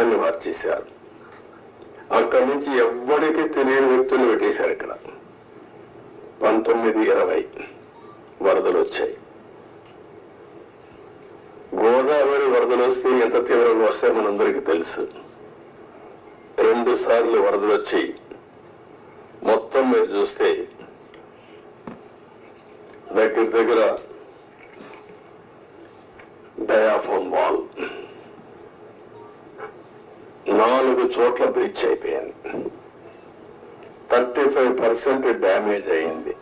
దాన్ని మార్చేశారు అక్కడి నుంచి ఎవ్వరికి తెలియని వ్యక్తులు పెట్టేశారు ఇక్కడ. పంతొమ్మిది ఇరవై వరదలు వచ్చాయి. గోదావరి వరదలు వస్తే ఎంత తీవ్రంగా వస్తాయో మనందరికీ తెలుసు. రెండు సార్లు వరదలు వచ్చి మొత్తం మీరు చూస్తే దగ్గర దగ్గర డయాఫోన్ వాల్. నాలుగు చోట్ల బ్రిడ్జ్ అయిపోయింది. థర్టీ ఫైవ్ పర్సెంట్ డ్యామేజ్ అయింది.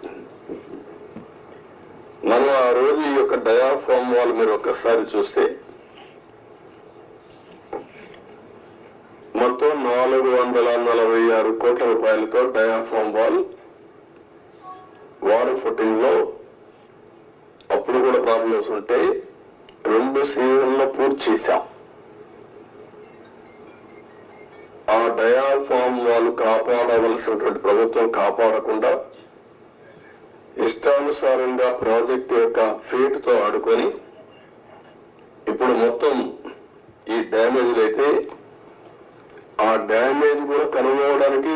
మనం ఆ రోజు ఈ యొక్క డయాఫామ్ వాల్ మీరు ఒక్కసారి చూస్తే మొత్తం నాలుగు వందల నలభై ఆరు కోట్ల రూపాయలతో డయాఫామ్ వాల్ వాటర్ ఫుటింగ్లో అప్పుడు కూడా ప్రాబ్లమ్స్ ఉంటే రెండు సీజన్లో పూర్తి చేశాం. ఆ డయాఫామ్ వాళ్ళు కాపాడవలసినటువంటి ప్రభుత్వం కాపాడకుండా ఇష్టానుసారంగా ప్రాజెక్ట్ యొక్క ఫీట్తో ఆడుకొని ఇప్పుడు మొత్తం ఈ డ్యామేజ్లు అయితే ఆ డ్యామేజ్ కూడా కనుగొనడానికి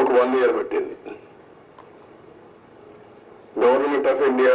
ఒక వన్ ఇయర్ పట్టింది. గవర్నమెంట్ ఆఫ్ ఇండియా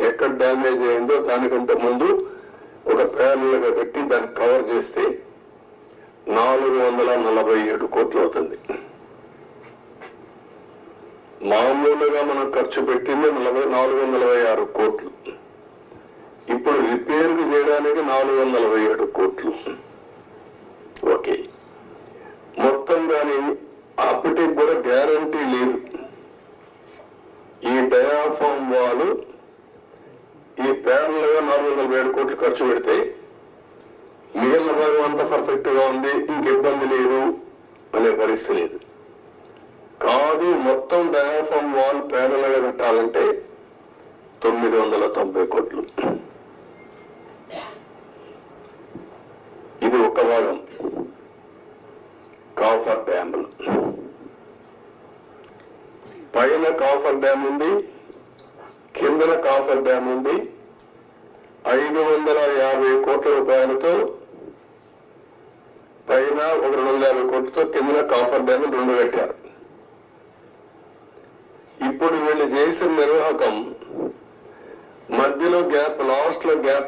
ఎక్కడ డ్యామేజ్ అయిందో దానికంటే ముందు ఒక ప్యారల్ పెట్టి దాన్ని కవర్ చేస్తే నాలుగు వందల నలభై ఏడు కోట్లు అవుతుంది. మామూలుగా మనం ఖర్చు పెట్టింది నలభై నాలుగు వందల ఆరు కోట్లు. ఇప్పుడు రిపేర్ చేయడానికి నాలుగు వందల ఏడు కోట్లు. ఓకే. మొత్తం దాని అప్పటికి కూడా గ్యారంటీ లేదు. ఈ డయాఫామ్ వాలు ఈ ప్యారల్గా నాలుగు వందల ఏడు కోట్లు ఖర్చు పెడితే మిగిలిన భాగం అంతా పర్ఫెక్ట్గా ఉంది ఇంక ఇబ్బంది లేదు అనే పరిస్థితి లేదు. కాదు మొత్తం డయాఫామ్ వాల్ ప్యారల్గా కట్టాలంటే తొమ్మిది వందల తొంభై కోట్లు. ఇది ఒక భాగం. కాఫర్ డ్యాములు. పైన కాఫర్ డ్యామ్ ఉంది కిందన కాఫర్ డ్యామ్ ఉంది. ఐదు వందల యాభై కోట్ల రూపాయలతో పైన ఒక రెండు వందల యాభై కోట్లతో కిందన కాఫర్ డ్యామ్ రెండు కట్టారు. ఇప్పుడు వీళ్ళు చేసిన నిర్వాహకం మధ్యలో గ్యాప్ లాస్ట్లో గ్యాప్